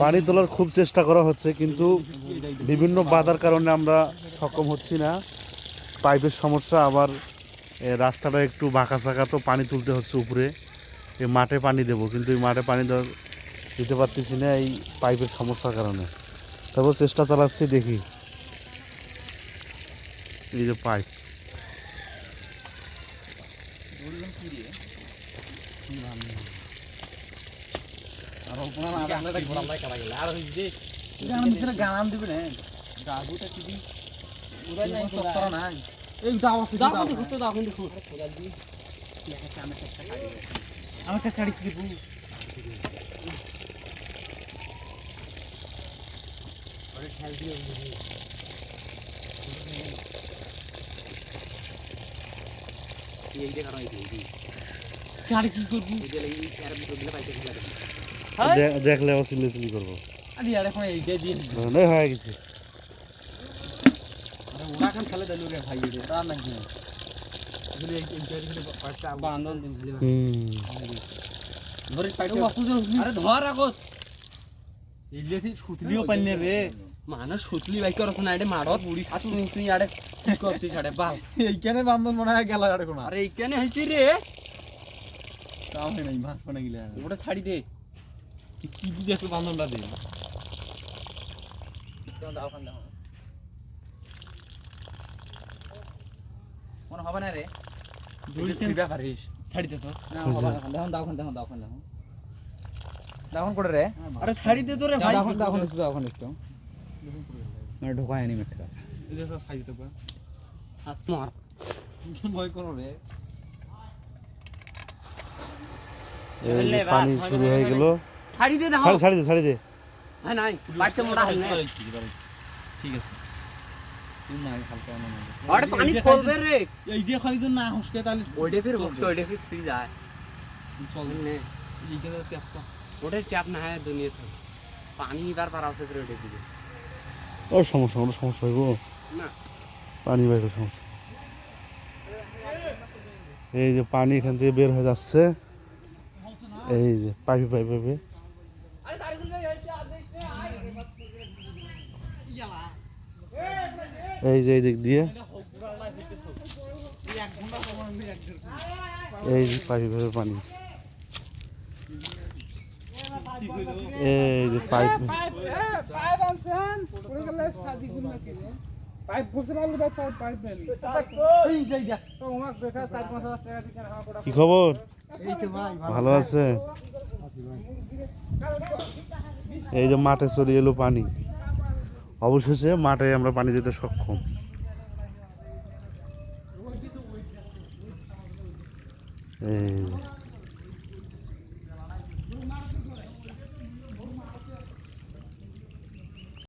পানি তোলার খুব চেষ্টা করা হচ্ছে কিন্তু বিভিন্ন বাধার কারণে আমরা সক্ষম হচ্ছি না। পাইপের সমস্যা আবার রাস্তাটা একটু বাঁকা চাকা তো পানি তুলতে হচ্ছে উপরে। এই মাঠে পানি দেবো কিন্তু এই মাঠে পানি দিতে পারতেছি না এই পাইপের সমস্যার কারণে। তারপর চেষ্টা চালাচ্ছি দেখি। এই যে পাইপ। গান দিবে না গাগুটা কি দি ওরাই নাই তো নাই এই দাও আছে দাও দেখো তো দাও দেখো আমি একটা কাড়ি দিব কাড়ি কি করব দে- দেখলে আবার চিল্লি চিল্লি করব আরে আর এখন এইটাই দিয়ে দিবো এই হয়ে গেছে আরে ওরা খান খেলে দিল রে ভাই রে তা নাকি আসলে এই এইটাই দিলে পাঁচটা বান্ধন দিন দিলে হুম ধরে পাইতে আরে ধর আগত। ইলেতি সুতলিও পাইনে রে। মানুষ সুতলি বাইক করছ না মারত বুড়ি আর তুই আড়ে কি করছিস আড়ে বাল এইখানে বান্ধন মনে হয় গেল আর কোনো। আরে এইখানে হইছি রে। তাও নাই ভাত কোনে গিলা ওটা ছাড়ি দে। কি দিতে একটু বান্ধনটা দে মনে হবে না রে জড়িতে ব্যাপারিস ছাড়ি দে তো দেখুন দেখুন দেখুন দেখুন পানি শুরু হয়ে গেল। ছাড়ি দে দেখো ছাড়ি ছাড়ি দে ছাড়ি দে। হ্যাঁ নাই পাঁচটা মোটা হল। না ঠিক আছে। আরে পানি রে। এই দিয়ে খালি না হুসকে তাহলে ওইটা ফির বক্স ওইটা ফির ছিড়ি যায়। চল নে এইখানে ট্যাপটা ওটা চাপ না হয় দুনিয়া থেকে পানি বার পার আছে ওইটা ওর সমস্যা ওর সমস্যা হইব না। পানি সমস্যা। এই যে পানি এখান থেকে বের হয়ে যাচ্ছে। এই যে পাইপে পাইপে। এই যে এই দিক দিয়ে। এই যে পাইপে পাইপে পানি। এই যে পাইপ। পাইপ কি খবর? ভালো আছে? এই যে মাঠে চলে এলো পানি। অবশেষে মাঠে আমরা পানি দিতে সক্ষম এই।